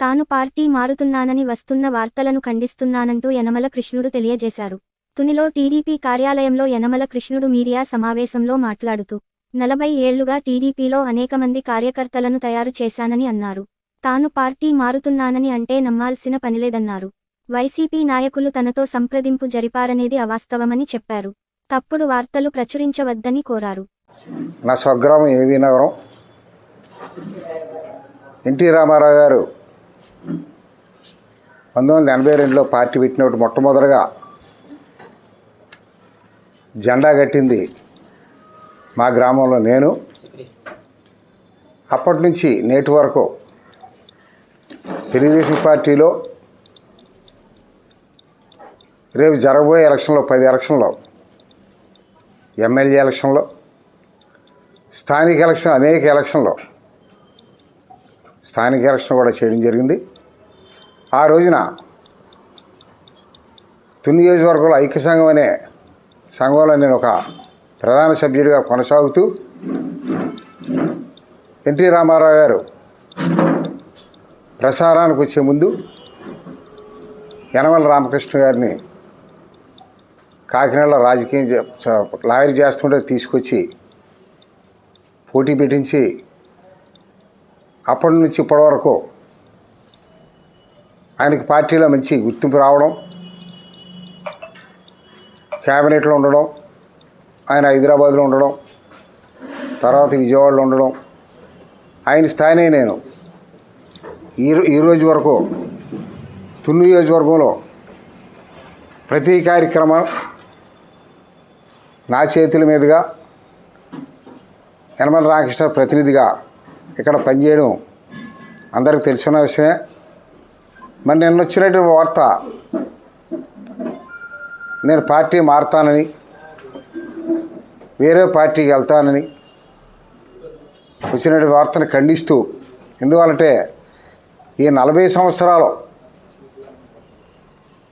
తాను పార్టీ మారుతున్నానని వస్తున్న వార్తలను ఖండిస్తున్నానంటూ యనమల కృష్ణుడు తెలియజేశారు. తునిలో టీడీపీ కార్యాలయంలో యనమల కృష్ణుడు మీడియా సమావేశంలో మాట్లాడుతూ నలభై ఏళ్ళుగా టీడీపీలో అనేక మంది కార్యకర్తలను తయారు చేశానని అన్నారు. తాను పార్టీ మారుతున్నానని అంటే నమ్మాల్సిన పనిలేదన్నారు. వైసీపీ నాయకులు తనతో సంప్రదింపు జరిపారనేది అవాస్తవమని చెప్పారు. తప్పుడు వార్తలు ప్రచురించవద్దని కోరారు. నా స్వగ్రామం ఏవి నగరం? ఎన్టీ రామారావు గారు పంతొమ్మిది వందల ఎనభై రెండులో పార్టీ పెట్టినప్పుడు మొట్టమొదటగా జెండా కట్టింది మా గ్రామంలో నేను. అప్పటి నుంచి నేటి వరకు తెలుగుదేశం పార్టీలో రేపు జరగబోయే ఎలక్షన్లో పది ఎలక్షన్లో ఎమ్మెల్యే ఎలక్షన్లో స్థానిక ఎలక్షన్ అనేక ఎలక్షన్లో స్థానిక ఎలక్షన్ కూడా చేయడం జరిగింది. ఆ రోజున తుని నియోజకవర్గంలో ఐక్య సంఘం అనే సంఘంలో నేను ఒక ప్రధాన సభ్యుడిగా కొనసాగుతూ ఎన్టీ రామారావు గారు ప్రసారానికి వచ్చే ముందు యనమల రామకృష్ణ గారిని కాకినాడలో రాజకీయం చే- లాయర్ చేస్తుంటే తీసుకొచ్చి పోటీ పెట్టించి అప్పటి నుంచి ఇప్పటి వరకు ఆయనకి పార్టీలో మంచి గుర్తింపు రావడం క్యాబినెట్లో ఉండడం ఆయన హైదరాబాద్లో ఉండడం తర్వాత విజయవాడలో ఉండడం ఆయన స్థాయినే నేను. ఈ ఈరోజు ఈ రోజు వరకు తున్ను నియోజకవర్గంలో ప్రతి కార్యక్రమం నా చేతుల మీదుగా యనమల రామకృష్ణ ప్రతినిధిగా ఇక్కడ పనిచేయడం అందరికి తెలిసిన విషయమే. మరి నిన్న వచ్చినటువంటి వార్త నేను పార్టీ మారుతానని వేరే పార్టీకి వెళ్తానని వచ్చినటువంటి వార్తను ఖండిస్తూ ఎందువలంటే ఈ నలభై సంవత్సరాలు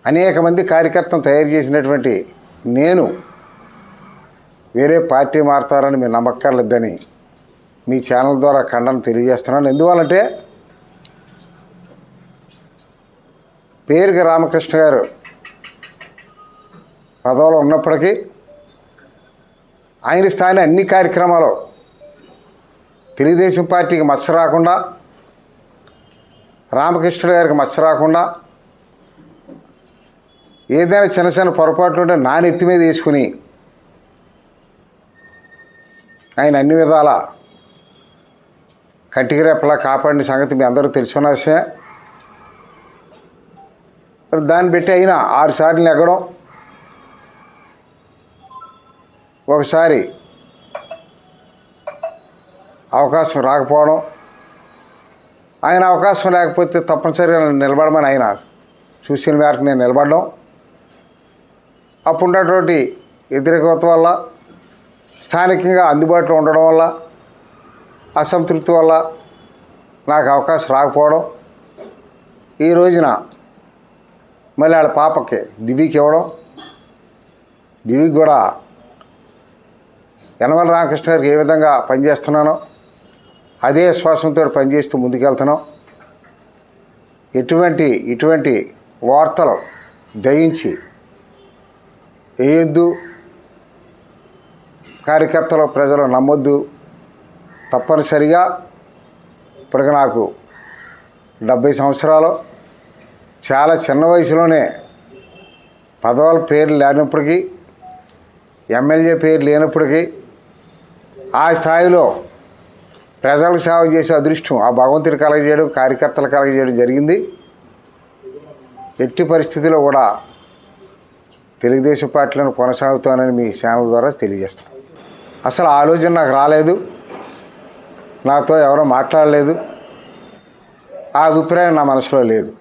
అనేక మంది కార్యకర్తను తయారు చేసినటువంటి నేను వేరే పార్టీ మారుతారని మీరు నమ్మక్కర్లేదని మీ ఛానల్ ద్వారా ఖండన తెలియజేస్తున్నాను. ఎందువల్లంటే పేరుకి రామకృష్ణ గారు పదవులో ఉన్నప్పటికీ ఆయన స్థాయిని అన్ని కార్యక్రమాలు తెలుగుదేశం పార్టీకి మచ్చ రాకుండా రామకృష్ణుడు గారికి మచ్చ రాకుండా ఏదైనా చిన్న చిన్న పొరపాట్లు ఉంటే నా మీద వేసుకుని ఆయన అన్ని విధాల కంటికి రెప్పలా కాపాడిన సంగతి మీ అందరూ తెలుసుకున్న విషయమే. మరి దాన్ని పెట్టి అయినా ఆరు సార్లు నెగ్గడం ఒకసారి అవకాశం రాకపోవడం ఆయన అవకాశం లేకపోతే తప్పనిసరిగా నిలబడమని ఆయన చూసిన మేరకు నేను నిలబడడం. అప్పుడు ఉన్నటువంటి వ్యతిరేకత వల్ల స్థానికంగా అందుబాటులో ఉండడం వల్ల అసంతృప్తి వల్ల నాకు అవకాశం రాకపోవడం ఈ రోజున మళ్ళీ వాళ్ళ పాపకి దివికి ఇవ్వడం దివికి కూడా యనమల రామకృష్ణ గారికి ఏ విధంగా పనిచేస్తున్నానో అదే శ్వాసంతో పనిచేస్తూ ముందుకెళ్తున్నాం. ఎటువంటి ఇటువంటి వార్తలు దయించి వేయొద్దు. కార్యకర్తలు ప్రజలు నమ్మొద్దు. తప్పనిసరిగా ఇప్పటికి నాకు డెబ్భై సంవత్సరాలు. చాలా చిన్న వయసులోనే పదవుల పేర్లు లేనప్పటికీ ఎమ్మెల్యే పేరు లేనప్పటికీ ఆ స్థాయిలో ప్రజలకు సేవ చేసే అదృష్టం ఆ భగవంతుడి కలగజేయడం కార్యకర్తలు కలగజేయడం జరిగింది. ఎట్టి పరిస్థితిలో కూడా తెలుగుదేశం పార్టీలను కొనసాగుతానని మీ ఛానల్ ద్వారా తెలియజేస్తాను అసలు ఆలోచన నాకు రాలేదు. నాతో ఎవరో మాట్లాడలేదు. ఆ అభిప్రాయం నా మనసులో లేదు.